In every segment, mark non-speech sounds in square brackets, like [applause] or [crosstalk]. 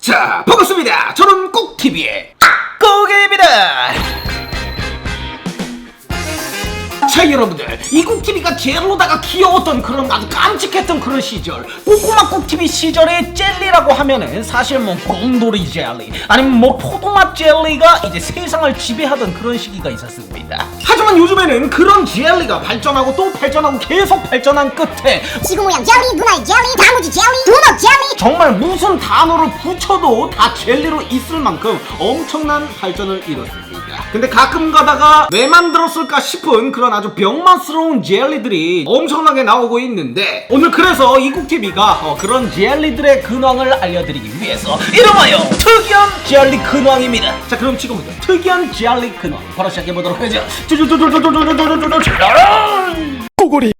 자, 반갑습니다. 저는 꼭TV의 꼭입니다. 자 여러분들 이 꼭TV가 제로다가 귀여웠던 그런 아주 깜찍했던 그런 시절 꼬꼬마 꼭TV 시절의 젤리라고 하면은 사실 뭐 곰돌이 젤리 아니면 뭐 포도맛 젤리가 이제 세상을 지배하던 그런 시기가 있었습니다 하지만 요즘에는 그런 젤리가 발전하고 또 발전하고 계속 발전한 끝에 지구 모양 젤리, 눈알 젤리, 단무지 젤리, 도넛 젤리. 정말 무슨 단어를 붙여도 다 젤리로 있을 만큼 엄청난 발전을 이뤘습니다. 근데 가끔 가다가 왜 만들었을까 싶은 그런 아주 병맛스러운 젤리들이 엄청나게 나오고 있는데 오늘 그래서 이국TV가 어, 그런 젤리들의 근황을 알려드리기 위해서 이름하여 특이한 젤리 근황입니다. 자 그럼 지금부터 특이한 젤리 근황 바로 시작해보도록 하죠. 고고리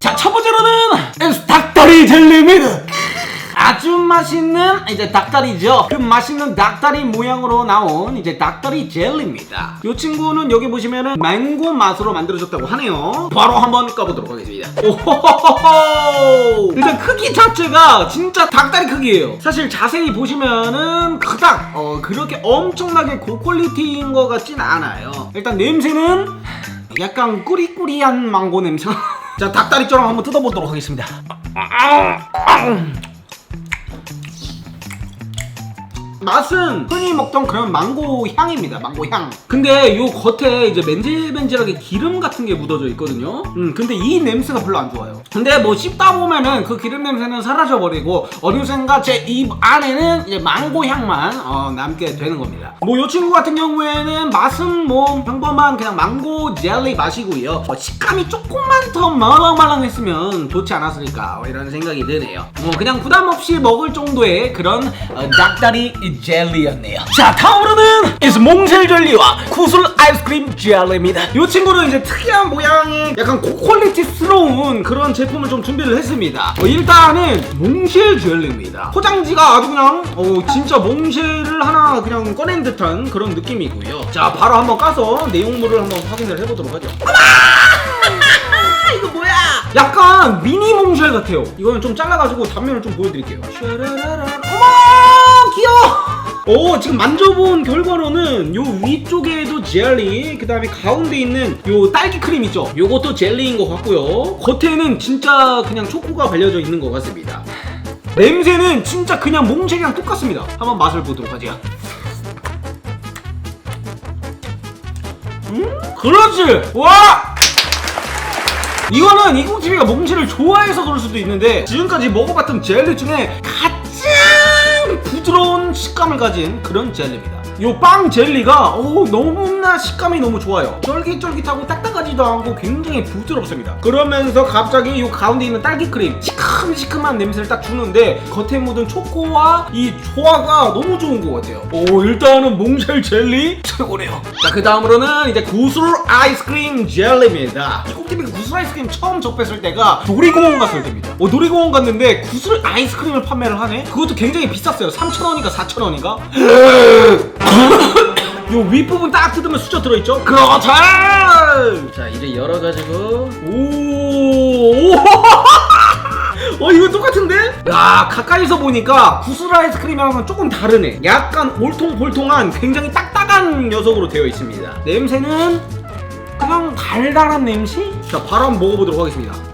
맛있는 이제 닭다리죠. 그 맛있는 닭다리 모양으로 나온 이제 닭다리 젤리입니다. 이 친구는 여기 보시면은 망고 맛으로 만들어졌다고 하네요. 바로 한번 까보도록 하겠습니다. 오호호호! 일단 크기 자체가 진짜 닭다리 크기예요. 사실 자세히 보시면은 그닥 어, 그렇게 엄청나게 고퀄리티인 것 같진 않아요. 일단 냄새는 약간 꾸리꾸리한 망고 냄새. [laughs] 자 닭다리처럼 한번 뜯어보도록 하겠습니다. 맛은 흔히 먹던 그런 망고 향입니다. 망고 향. 근데 요 겉에 이제 맨질맨질하게 기름 같은 게 묻어져 있거든요. 음, 근데 이 냄새가 별로 안 좋아요. 근데 뭐 씹다 보면은 그 기름 냄새는 사라져 버리고 어느샌가 제 입 안에는 이제 망고 향만 어, 남게 되는 겁니다. 뭐 요 친구 같은 경우에는 맛은 뭐 평범한 그냥 망고 젤리 맛이고요. 어, 식감이 조금만 더 말랑말랑했으면 좋지 않았을까 뭐 이런 생각이 드네요. 뭐 그냥 부담 없이 먹을 정도의 그런 어, 닭다리 젤리였네요. 자 다음으로는 몽쉘 젤리와 구슬 아이스크림 젤리입니다. 이 친구는 이제 특이한 모양의 약간 고퀄리티스러운 그런 제품을 좀 준비를 했습니다. 어, 일단은 몽쉘 젤리입니다. 포장지가 아주 그냥 어, 진짜 몽쉘을 하나 그냥 꺼낸 듯한 그런 느낌이고요. 자 바로 한번 까서 내용물을 한번 확인을 해보도록 하죠. [laughs] 이거 뭐야? 약간 미니 몽쉘 같아요. 이거는 좀 잘라가지고 단면을 좀 보여드릴게요. 샤라라라. 어머 귀여워. 오 지금 만져본 결과로는 요 위쪽에도 젤리 그 다음에 가운데 있는 요 딸기 크림 있죠? 요것도 젤리인 것 같고요. 겉에는 진짜 그냥 초코가 발려져 있는 것 같습니다. 냄새는 진짜 그냥 몽쉘이랑 똑같습니다. 한번 맛을 보도록 하죠 음? 그렇지! 와! 이거는 이국TV가 몽쉘을 좋아해서 그럴 수도 있는데 지금까지 먹어봤던 젤리 중에 부드러운 식감을 가진 그런 젤리입니다. 요 빵 젤리가 오, 너무나 식감이 너무 좋아요. 쫄깃쫄깃하고 딱딱하지도 않고 굉장히 부드럽습니다. 그러면서 갑자기 요 가운데 있는 딸기 크림 시큼시큼한 냄새를 딱 주는데 겉에 묻은 초코와 이 조화가 너무 좋은 것 같아요. 오 일단은 몽쉘 젤리 최고네요. 자 그 다음으로는 이제 구슬 아이스크림 젤리입니다. 구슬 아이스크림 처음 접했을 때가 놀이공원 갔을 때입니다. 어, 놀이공원 갔는데 구슬 아이스크림을 판매를 하네? 그것도 굉장히 비쌌어요. 3,000원인가 4,000원인가? [laughs] 요 윗부분 딱 뜯으면 수저 들어있죠? 그렇죠! 자, 이제 열어가지고. 오! 오! [laughs] 어, 이거 똑같은데? 야, 가까이서 보니까 구슬 아이스크림이랑은 조금 다르네. 약간 올통볼통한 굉장히 딱딱한 녀석으로 되어 있습니다. 냄새는 그냥 달달한 냄새? 자, 바로 한번 먹어보도록 하겠습니다.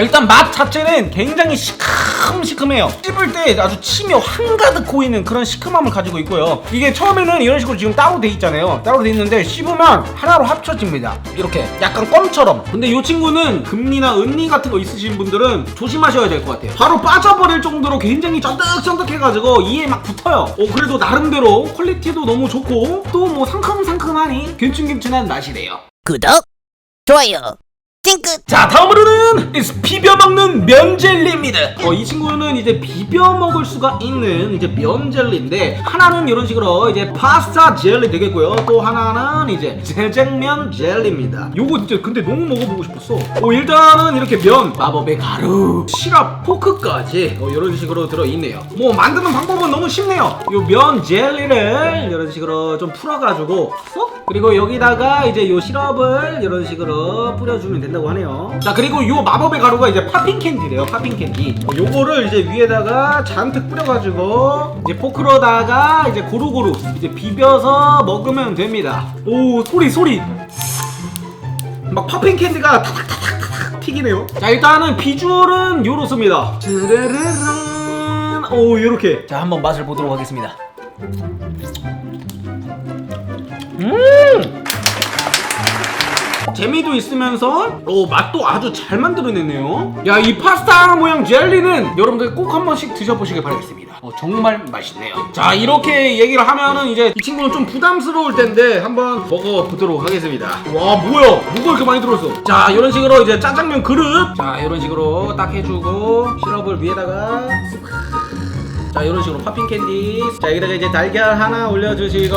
일단 맛 자체는 굉장히 시큼시큼해요. 씹을 때 아주 침이 한가득 고이는 그런 시큼함을 가지고 있고요. 이게 처음에는 이런 식으로 지금 따로 돼 있잖아요. 따로 돼 있는데 씹으면 하나로 합쳐집니다. 이렇게 약간 껌처럼. 근데 이 친구는 금리나 은니 같은 거 있으신 분들은 조심하셔야 될 것 같아요. 바로 빠져버릴 정도로 굉장히 쫀득쫀득해가지고 이에 막 붙어요. 어, 그래도 나름대로 퀄리티도 너무 좋고 또 뭐 상큼상큼하니 괜춘김춘한 맛이래요. 구독, 좋아요, 찡긋. 자 다음으로는 비벼 먹는 면 젤리입니다. 어, 이 친구는 이제 비벼 먹을 수가 있는 이제 면 젤리인데 하나는 이런 식으로 이제 파스타 젤리 되겠고요. 또 하나는 이제 재장면 젤리입니다. 요거 진짜 근데 너무 먹어보고 싶었어. 어, 일단은 이렇게 면, 마법의 가루, 시럽, 포크까지 어, 이런 식으로 들어 있네요. 뭐 만드는 방법은 너무 쉽네요. 요 면 젤리를 이런 식으로 좀 풀어가지고 쏙 그리고 여기다가 이제 요 시럽을 이런 식으로 뿌려주면 된다. 된다고 하네요. 자 그리고 요 마법의 가루가 이제 팝핑 캔디래요. 팝핑 캔디. 어, 요거를 이제 위에다가 잔뜩 뿌려가지고 이제 포크로다가 이제 고루고루 이제 비벼서 먹으면 됩니다. 오 소리 소리. 막 팝핑 캔디가 타닥타닥타닥 튀기네요. 자 일단은 비주얼은 요렇습니다. 짜라라란. 오 요렇게. 자 한번 맛을 보도록 하겠습니다. 음. 재미도 있으면서 오 맛도 아주 잘 만들어냈네요. 야 이 파스타 모양 젤리는 여러분들 꼭 한 번씩 드셔보시길 바라겠습니다. 어, 정말 맛있네요. 자 이렇게 얘기를 하면은 이제 이 친구는 좀 부담스러울 텐데 한번 먹어보도록 하겠습니다. 와 뭐야? 뭐가 이렇게 많이 들었어? 자 이런 식으로 이제 짜장면 그릇 자 이런 식으로 딱 해주고 시럽을 위에다가 자 이런 식으로 팝핑 캔디. 자 여기다가 이제 달걀 하나 올려주시고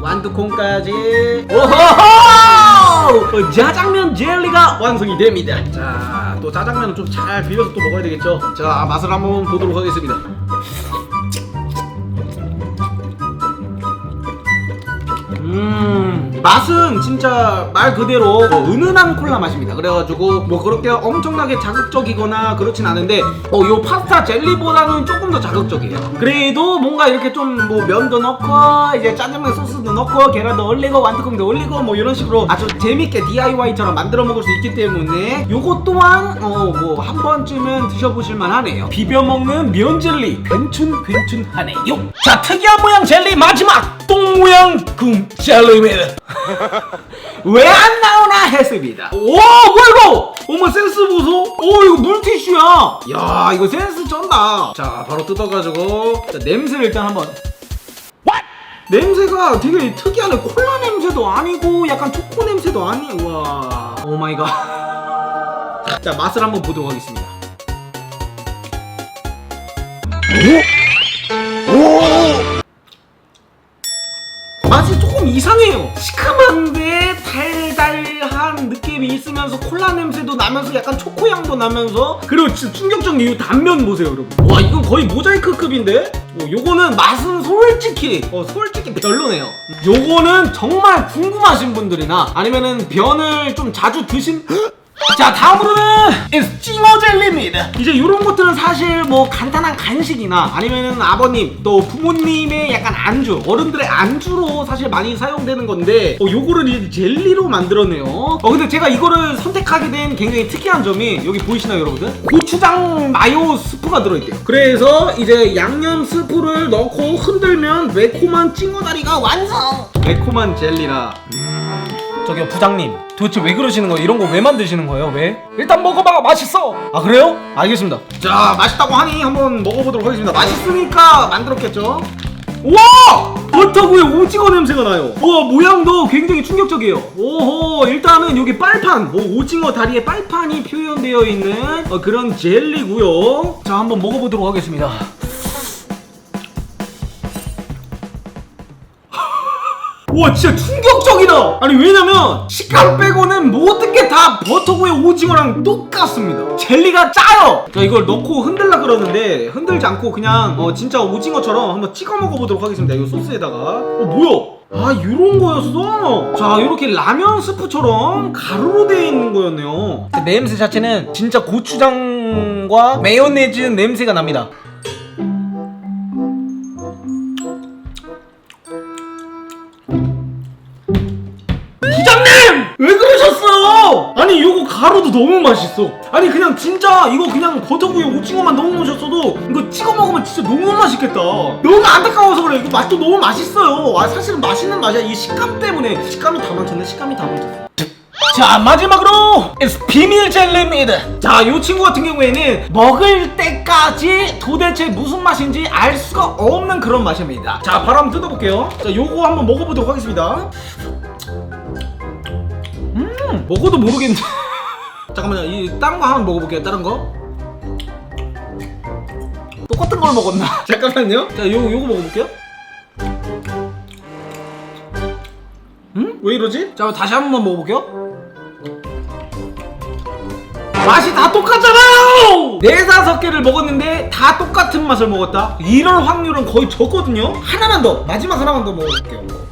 완두콩까지. 오호호! 어, 짜장면 젤리가 완성이 됩니다. 자 또 짜장면은 좀 잘 비벼서 또 먹어야 되겠죠? 자 맛을 한번 보도록 하겠습니다 맛은 진짜 말 그대로 어, 은은한 콜라 맛입니다. 그래가지고 뭐 그렇게 엄청나게 자극적이거나 그렇진 않은데 어, 요 파스타 젤리보다는 조금 더 자극적이에요. 그래도 뭔가 이렇게 좀 뭐 면도 넣고 이제 짜장면 소스도 넣고 계란도 올리고 완두콩도 올리고 뭐 이런 식으로 아주 재밌게 DIY처럼 만들어 먹을 수 있기 때문에 요것 또한 어 뭐 한 번쯤은 드셔보실 만하네요. 비벼 먹는 면 젤리 괜춘 괜춘하네요. 자 특이한 모양 젤리 마지막 똥 모양 궁 젤리입니다 [laughs] 왜 안 나오나 했습니다. 오, 뭐야 이거? 어머 센스 보소. 오, 이거 물티슈야. 야, 이거 센스 쩐다. 자, 바로 뜯어가지고 자, 냄새를 일단 한번. 냄새가 되게 특이하네. 콜라 냄새도 아니고 약간 초코 냄새도 아니. 와, 오 마이 갓. [laughs] 자, 맛을 한번 보도록 하겠습니다. 맛 이상해요. 시큼한데 달달한 느낌이 있으면서 콜라 냄새도 나면서 약간 초코 향도 나면서 그리고 진짜 충격적인 이유 단면 보세요, 여러분. 와 이건 거의 모자이크급인데? 어, 요거는 맛은 솔직히 어 솔직히 별로네요. 요거는 정말 궁금하신 분들이나 아니면은 변을 좀 자주 드신 자 다음으로는 찡어 젤리입니다. 이제 이런 것들은 사실 뭐 간단한 간식이나 아니면은 아버님 또 부모님의 약간 안주 어른들의 안주로 사실 많이 사용되는 건데 어 요거를 이제 젤리로 만들었네요. 어 근데 제가 이거를 선택하게 된 굉장히 특이한 점이 여기 보이시나요 여러분들? 고추장 마요 스프가 들어있대요. 그래서 이제 양념 스프를 넣고 흔들면 매콤한 찡어 다리가 완성! 매콤한 젤리라. 저기요 부장님 도대체 왜 그러시는 거예요? 이런 거 왜 만드시는 거예요? 왜? 일단 먹어봐 맛있어 아 그래요? 알겠습니다 자 맛있다고 하니 한번 먹어보도록 하겠습니다 맛있으니까 만들었겠죠 와! 버터구이 오징어 냄새가 나요 와 모양도 굉장히 충격적이에요 오호 일단은 여기 빨판 뭐 오징어 다리에 빨판이 표현되어 있는 어, 그런 젤리고요 자 한번 먹어보도록 하겠습니다 와 진짜 충격적이다. 아니 왜냐면 식감 빼고는 모든 게 다 버터구이 오징어랑 똑같습니다. 젤리가 짜요. 자 이걸 넣고 흔들라 그러는데 흔들지 않고 그냥 어 진짜 오징어처럼 한번 찍어 먹어보도록 하겠습니다. 이 소스에다가. 어 뭐야? 아 이런 거였어? 자 이렇게 라면 스프처럼 가루로 되어 있는 거였네요. 냄새 자체는 진짜 고추장과 메요네즈 냄새가 납니다 가루도 너무 맛있어. 아니 그냥 진짜 이거 그냥 버터구이 오징어만 넣어 놓으셨어도 이거 찍어 먹으면 진짜 너무 맛있겠다. 너무 안타까워서 그래. 이거 맛도 너무 맛있어요. 아 사실은 맛있는 맛이야. 이 식감 때문에. 식감이 다 망쳤네. 식감이 다 망쳤어. 자 마지막으로 비밀 젤리입니다. 자 이 친구 같은 경우에는 먹을 때까지 도대체 무슨 맛인지 알 수가 없는 그런 맛입니다. 자 바로 한번 뜯어볼게요. 자 요거 한번 먹어보도록 하겠습니다. 음 먹어도 모르겠는데 [laughs] 잠깐만요 이 다른 거 한번 먹어볼게요 다른 거 똑같은 걸 먹었나 [laughs] 잠깐만요 자 요거 요거 먹어볼게요 음? 왜 이러지? 자 다시 한 번만 먹어볼게요 맛이 다 똑같잖아요! 네 다섯 개를 먹었는데 다 똑같은 맛을 먹었다? 이럴 확률은 거의 적거든요? 하나만 더! 마지막 하나만 더 먹어볼게요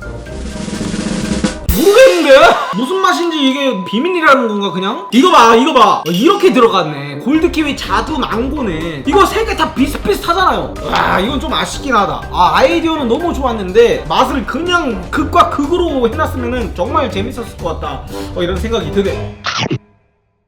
모르겠는데? 무슨 맛인지 이게 비밀이라는 건가 그냥? 이거 봐 이거 봐. 어, 이렇게 들어갔네. 골드키위 자두 망고네. 이거 세 개 다 비슷비슷하잖아요. 와 이건 좀 아쉽긴 하다. 아 아이디어는 너무 좋았는데 맛을 그냥 극과 극으로 해놨으면 정말 재밌었을 것 같다. 어, 이런 생각이 드네.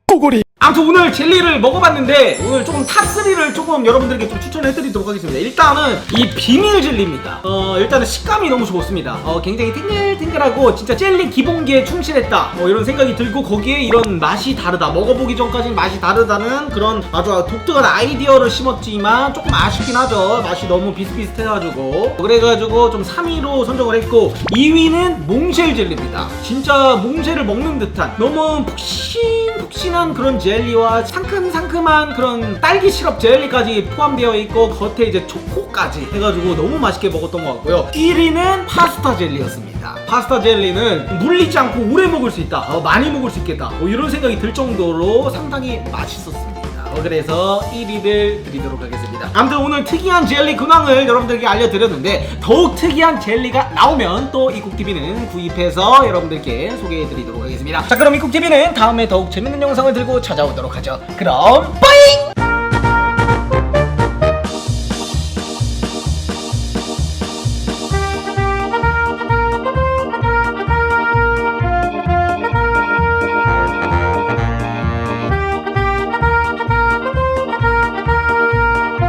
꼬골이 아무튼 오늘 젤리를 먹어봤는데 오늘 조금 탑3를 조금 여러분들에게 좀 추천해드리도록 하겠습니다. 일단은 이 비밀 젤리입니다. 어 일단은 식감이 너무 좋습니다. 어 굉장히 탱글탱글하고 진짜 젤리 기본기에 충실했다. 어, 이런 생각이 들고 거기에 이런 맛이 다르다. 먹어보기 전까지는 맛이 다르다는 그런 아주 독특한 아이디어를 심었지만 조금 아쉽긴 하죠. 맛이 너무 비슷비슷해가지고. 그래가지고 좀 3위로 선정을 했고 2위는 몽쉘 젤리입니다. 진짜 몽쉘을 먹는 듯한 너무 푹신푹신한 그런 젤리 와 상큼상큼한 그런 딸기 시럽 젤리까지 포함되어 있고 겉에 이제 초코까지 해가지고 너무 맛있게 먹었던 것 같고요. 1위는 파스타 젤리였습니다. 파스타 젤리는 물리지 않고 오래 먹을 수 있다. 어, 많이 먹을 수 있겠다. 뭐 이런 생각이 들 정도로 상당히 맛있었습니다 어, 그래서 1위를 드리도록 하겠습니다. 아무튼 오늘 특이한 젤리 근황을 여러분들께 알려드렸는데 더욱 특이한 젤리가 나오면 또 이국TV는 구입해서 여러분들께 소개해드리도록 하겠습니다. 자 그럼 이국TV는 다음에 더욱 재밌는 영상을 들고 찾아오도록 하죠. 그럼 빠잉!